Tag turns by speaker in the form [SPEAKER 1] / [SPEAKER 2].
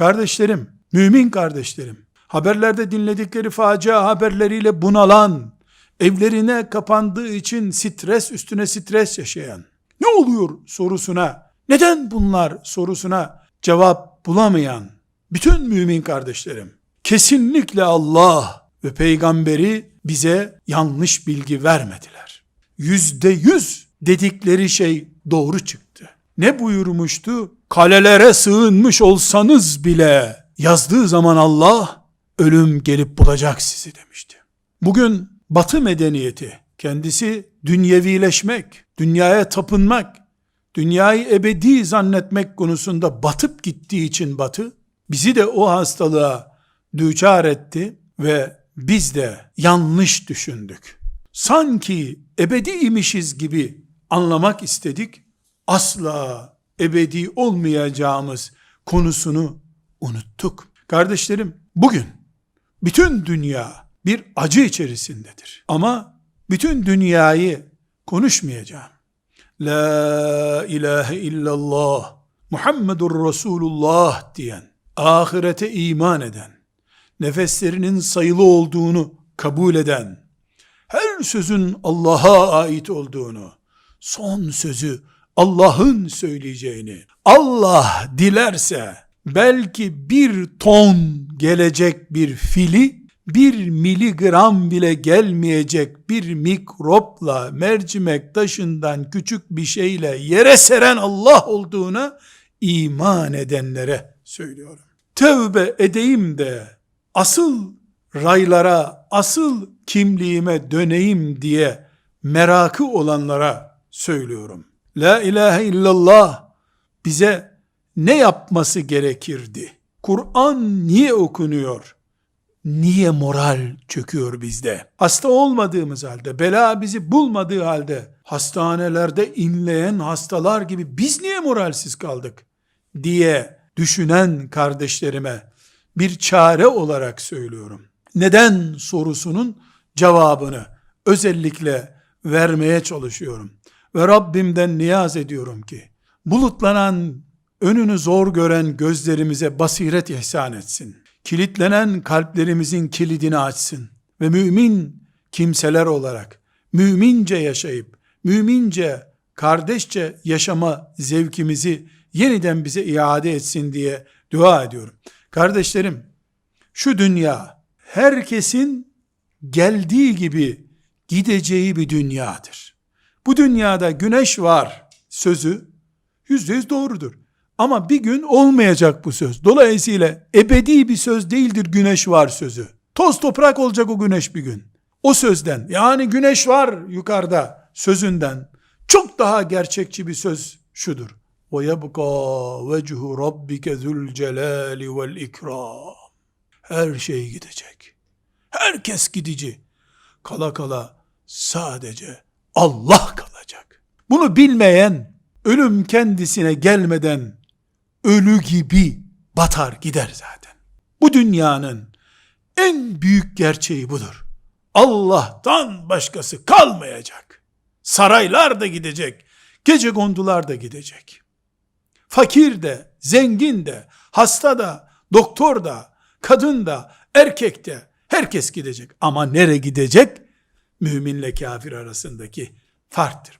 [SPEAKER 1] Kardeşlerim, mümin kardeşlerim, haberlerde dinledikleri facia haberleriyle bunalan, evlerine kapandığı için stres üstüne stres yaşayan, ne oluyor sorusuna, neden bunlar sorusuna cevap bulamayan bütün mümin kardeşlerim, kesinlikle Allah ve peygamberi bize yanlış bilgi vermediler. Yüzde yüz dedikleri şey doğru çıktı. Ne buyurmuştu? Kalelere sığınmış olsanız bile yazdığı zaman Allah ölüm gelip bulacak sizi demişti. Bugün batı medeniyeti kendisi dünyevileşmek, dünyaya tapınmak, dünyayı ebedi zannetmek konusunda batıp gittiği için batı bizi de o hastalığa düçar etti ve biz de yanlış düşündük. Sanki ebediymişiz gibi anlamak istedik. Asla ebedi olmayacağımız konusunu unuttuk. Kardeşlerim bugün bütün dünya bir acı içerisindedir. Ama bütün dünyayı konuşmayacağım. La ilahe illallah Muhammedur Resulullah diyen, ahirete iman eden, nefeslerinin sayılı olduğunu kabul eden, her sözün Allah'a ait olduğunu, son sözü Allah'ın söyleyeceğini, Allah dilerse belki bir ton gelecek bir fili, bir miligram bile gelmeyecek bir mikropla, mercimek taşından küçük bir şeyle yere seren Allah olduğuna iman edenlere söylüyorum. Tövbe edeyim de asıl raylara, asıl kimliğime döneyim diye merakı olanlara söylüyorum. La ilahe illallah bize ne yapması gerekirdi? Kur'an niye okunuyor? Niye moral çöküyor bizde? Hasta olmadığımız halde, bela bizi bulmadığı halde, hastanelerde inleyen hastalar gibi biz niye moralsiz kaldık? diye düşünen kardeşlerime bir çare olarak söylüyorum. Neden sorusunun cevabını özellikle vermeye çalışıyorum. Ve Rabbimden niyaz ediyorum ki, bulutlanan, önünü zor gören gözlerimize basiret ihsan etsin. Kilitlenen kalplerimizin kilidini açsın. Ve mümin kimseler olarak, mümince yaşayıp, mümince, kardeşçe yaşama zevkimizi yeniden bize iade etsin diye dua ediyorum. Kardeşlerim, şu dünya herkesin geldiği gibi gideceği bir dünyadır Bu dünyada güneş var sözü yüzde yüz doğrudur. Ama bir gün olmayacak bu söz. Dolayısıyla ebedi bir söz değildir güneş var sözü. Toz toprak olacak o güneş bir gün. O sözden yani güneş var yukarıda sözünden çok daha gerçekçi bir söz şudur. وَيَبْقَى وَجْهُ رَبِّكَ ذُو الْجَلَالِ وَالْاِكْرَامِ Her şey gidecek. Herkes gidici. Kala kala sadece Allah kalacak. Bunu bilmeyen ölüm kendisine gelmeden ölü gibi batar gider zaten. Bu dünyanın en büyük gerçeği budur. Allah'tan başkası kalmayacak. Saraylar da gidecek. Gece kondular da gidecek. Fakir de, zengin de, hasta da, doktor da, kadın da, erkek de herkes gidecek. Ama nere gidecek? Müminle kafir arasındaki farktır.